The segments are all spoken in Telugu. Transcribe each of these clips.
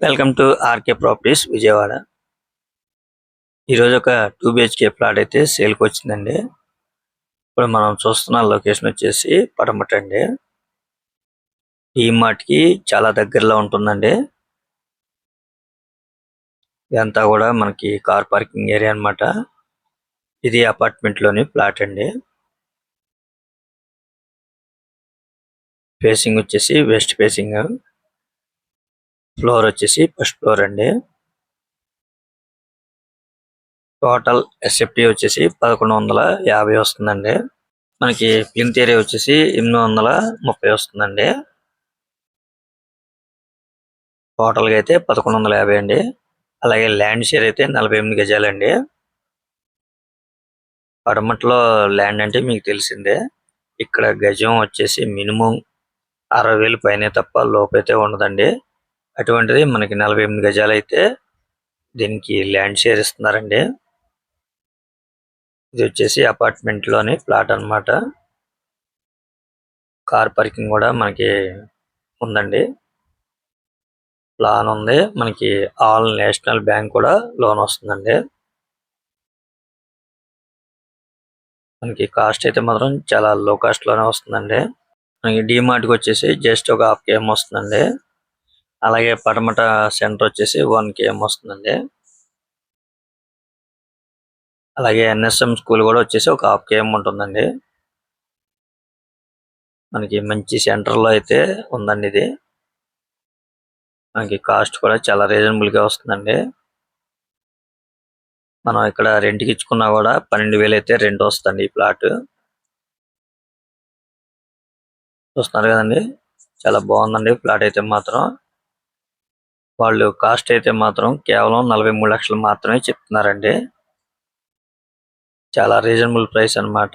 Welcome to RK properties Vijayawada. ఈరోజు ఒక టూ బిహెచ్కే ప్లాట్ అయితే సేల్కి వచ్చిందండి. ఇప్పుడు మనం చూస్తున్న లొకేషన్ వచ్చేసి పడమట అండి. ఈ మాటికి చాలా దగ్గరలో ఉంటుందండి. ఇదంతా కూడా మనకి కార్ పార్కింగ్ ఏరియా అన్నమాట. ఇది అపార్ట్మెంట్లోని ప్లాట్ అండి. ఫేసింగ్ వచ్చేసి వెస్ట్ ఫేసింగ్. ఫ్లోర్ వచ్చేసి ఫస్ట్ ఫ్లోర్ అండి. టోటల్ ఎస్ఎఫ్టీ వచ్చేసి పదకొండు వందల యాభై వస్తుందండి. మనకి ప్లింత్ ఏరియా వచ్చేసి ఎనిమిది వందల ముప్పై వస్తుందండి. టోటల్గా అయితే పదకొండు వందల యాభై అండి. అలాగే ల్యాండ్ షేర్ అయితే నలభై ఎనిమిది గజాలండి. పడమట్లో ల్యాండ్ అంటే మీకు తెలిసిందే. ఇక్కడ గజం వచ్చేసి మినిమం అరవై వేలు పైన తప్ప లోపైతే ఉండదండి. అటువంటిది మనకి నలభై ఎనిమిది గజాలు అయితే దీనికి ల్యాండ్ షేర్ ఇస్తున్నారండి. ఇది వచ్చేసి అపార్ట్మెంట్లోని ప్లాట్ అన్నమాట. కార్ పార్కింగ్ కూడా మనకి ఉందండి. ప్లాన్ ఉంది. మనకి ఆల్ నేషనల్ బ్యాంక్ కూడా లోన్ వస్తుందండి. మనకి కాస్ట్ అయితే మాత్రం చాలా లో కాస్ట్లోనే వస్తుందండి. మనకి డిమార్ట్కి వచ్చేసి జస్ట్ ఒక హాఫ్ కేఎం వస్తుందండి. అలాగే పడమట సెంటర్ వచ్చేసి వన్ కేఎం వస్తుందండి. అలాగే ఎన్ఎస్ఎం స్కూల్ కూడా వచ్చేసి ఒక హాఫ్ కేఎం ఉంటుందండి. మనకి మంచి సెంటర్లో అయితే ఉందండి ఇది. మనకి కాస్ట్ కూడా చాలా రీజనబుల్గా వస్తుందండి. మనం ఇక్కడ రెంట్కి ఇచ్చుకున్నా కూడా పన్నెండు వేలు అయితే రెంట్ వస్తుంది ఈ ప్లాట్. చూస్తున్నారు కదండి? చాలా బాగుందండి ప్లాట్ అయితే మాత్రం. వాళ్ళు కాస్ట్ అయితే మాత్రం కేవలం నలభై మూడు లక్షలు మాత్రమే చెప్తున్నారండి. చాలా రీజనబుల్ ప్రైస్ అన్నమాట.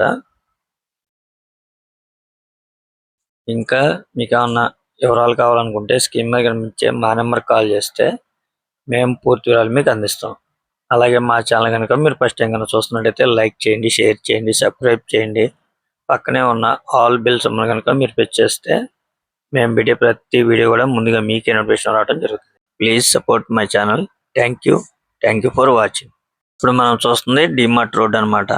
ఇంకా మీకు ఏమన్నా వివరాలు కావాలనుకుంటే స్కీమ్ మీద కనిపించే మా నెంబర్ కాల్ చేస్తే మేము పూర్తి వివరాలు మీకు అందిస్తాం. అలాగే మా ఛానల్ కనుక మీరు ఫస్ట్ టైం కనుక చూస్తున్నట్టయితే లైక్ చేయండి షేర్ చేయండి సబ్స్క్రైబ్ చేయండి. పక్కనే ఉన్న ఆల్ బిల్స్ కనుక మీరు పెట్ చేస్తే మేము వీడియో ప్రతి వీడియో కూడా ముందుగా మీకే నోటిఫికేషన్ రావడం జరుగుతుంది. Please support my channel thank you thank you for watching ఇప్పుడు మనం చూస్తుంది డిమార్ట్ రోడ్ అన్నమాట.